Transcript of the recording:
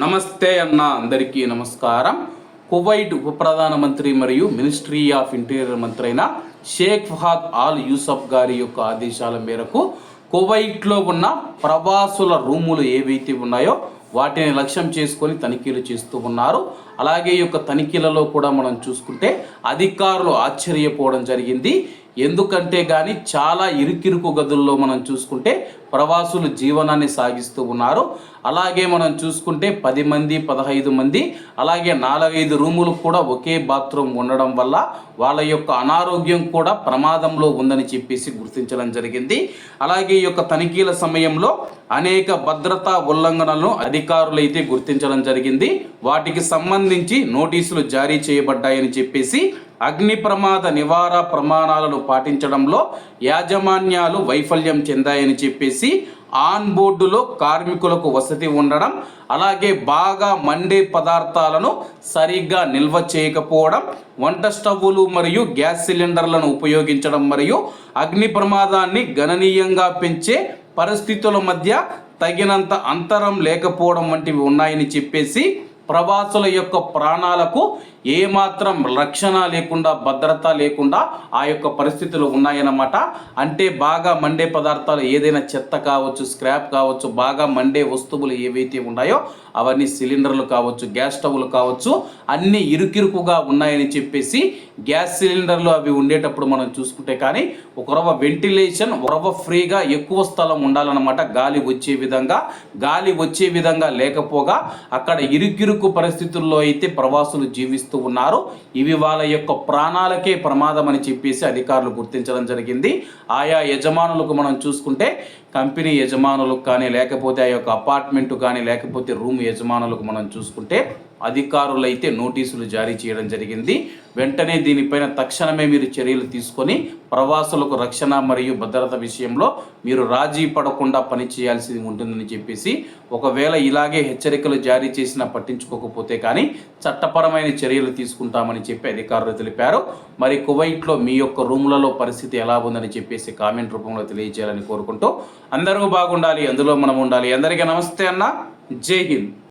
నమస్తే అన్న అందరికీ నమస్కారం. కువైట్ ఉప ప్రధానమంత్రి మరియు మినిస్ట్రీ ఆఫ్ ఇంటీరియర్ మంత్రి అయిన షేక్ ఫహాద్ ఆల్ యూసఫ్ గారి యొక్క ఆదేశాల మేరకు కువైట్లో ఉన్న ప్రవాసుల రూములు ఏవైతే ఉన్నాయో వాటిని లక్ష్యం చేసుకొని తనిఖీలు చేస్తూ ఉన్నారు. అలాగే ఈ యొక్క తనిఖీలలో కూడా మనం చూసుకుంటే అధికారులు ఆశ్చర్యపోవడం జరిగింది. ఎందుకంటే కానీ చాలా ఇరుకిరుకు గదుల్లో మనం చూసుకుంటే ప్రవాసులు జీవనాన్ని సాగిస్తూ ఉన్నారు. అలాగే మనం చూసుకుంటే పది మంది పదహైదు మంది అలాగే నాలుగైదు రూములు కూడా ఒకే బాత్రూమ్ ఉండడం వల్ల వాళ్ళ యొక్క అనారోగ్యం కూడా ప్రమాదంలో ఉందని చెప్పేసి గుర్తించడం జరిగింది. అలాగే ఈ యొక్క తనిఖీల సమయంలో అనేక భద్రతా ఉల్లంఘనలను అధిక అయితే గుర్తించడం జరిగింది. వాటికి సంబంధించి నోటీసులు జారీ చేయబడ్డాయని చెప్పేసి అగ్ని ప్రమాద నివారణ ప్రమాణాలను పాటించడంలో యాజమాన్యాలు వైఫల్యం చెందాయని చెప్పేసి ఆన్ బోర్డులో కార్మికులకు వసతి ఉండడం అలాగే బాగా మండే పదార్థాలను సరిగ్గా నిల్వ చేయకపోవడం వంట స్టవ్వులు మరియు గ్యాస్ సిలిండర్లను ఉపయోగించడం మరియు అగ్ని ప్రమాదాన్ని గణనీయంగా పెంచే పరిస్థితుల మధ్య తగినంత అంతరం లేకపోవడం వంటివి ఉన్నాయని చెప్పేసి ప్రవాసుల యొక్క ప్రాణాలకు ఏమాత్రం రక్షణ లేకుండా భద్రత లేకుండా ఆ యొక్క పరిస్థితులు ఉన్నాయన్నమాట. అంటే బాగా మండే పదార్థాలు ఏదైనా చెత్త కావచ్చు స్క్రాప్ కావచ్చు బాగా మండే వస్తువులు ఏవైతే ఉన్నాయో అవన్నీ సిలిండర్లు కావచ్చు గ్యాస్ స్టవ్లు కావచ్చు అన్నీ ఇరుకిరుకుగా ఉన్నాయని చెప్పేసి గ్యాస్ సిలిండర్లు అవి ఉండేటప్పుడు మనం చూసుకుంటే కానీ ఒక వెంటిలేషన్ ఒకరవ ఫ్రీగా ఎక్కువ స్థలం ఉండాలన్నమాట. గాలి వచ్చే విధంగా గాలి వచ్చే విధంగా లేకపోగా అక్కడ ఇరుకిరుకు పరిస్థితుల్లో అయితే ప్రవాసులు జీవిస్తూ ఉన్నారు. ఇవి వాళ్ళ యొక్క ప్రాణాలకే ప్రమాదం అని చెప్పేసి అధికారులు గుర్తించడం జరిగింది. ఆయా యజమానులకు మనం చూసుకుంటే కంపెనీ యజమానులకు కానీ లేకపోతే ఆ యొక్క అపార్ట్మెంట్ కానీ లేకపోతే రూమ్ యజమానులకు మనం చూసుకుంటే అధికారులు అయితే నోటీసులు జారీ చేయడం జరిగింది. వెంటనే దీనిపైన తక్షణమే మీరు చర్యలు తీసుకొని ప్రవాసులకు రక్షణ మరియు భద్రత విషయంలో మీరు రాజీ పడకుండా పని చేయాల్సి ఉంటుందని చెప్పేసి ఒకవేళ ఇలాగే హెచ్చరికలు జారీ చేసినా పట్టించుకోకపోతే కానీ చట్టపరమైన చర్యలు తీసుకుంటామని చెప్పి అధికారులు తెలిపారు. మరి కువైట్లో మీ యొక్క రూములలో పరిస్థితి ఎలా ఉందని చెప్పేసి కామెంట్ రూపంలో తెలియజేయాలని కోరుకుంటూ అందరూ బాగుండాలి అందులో మనం ఉండాలి. అందరికీ నమస్తే అన్న. జై హింద్.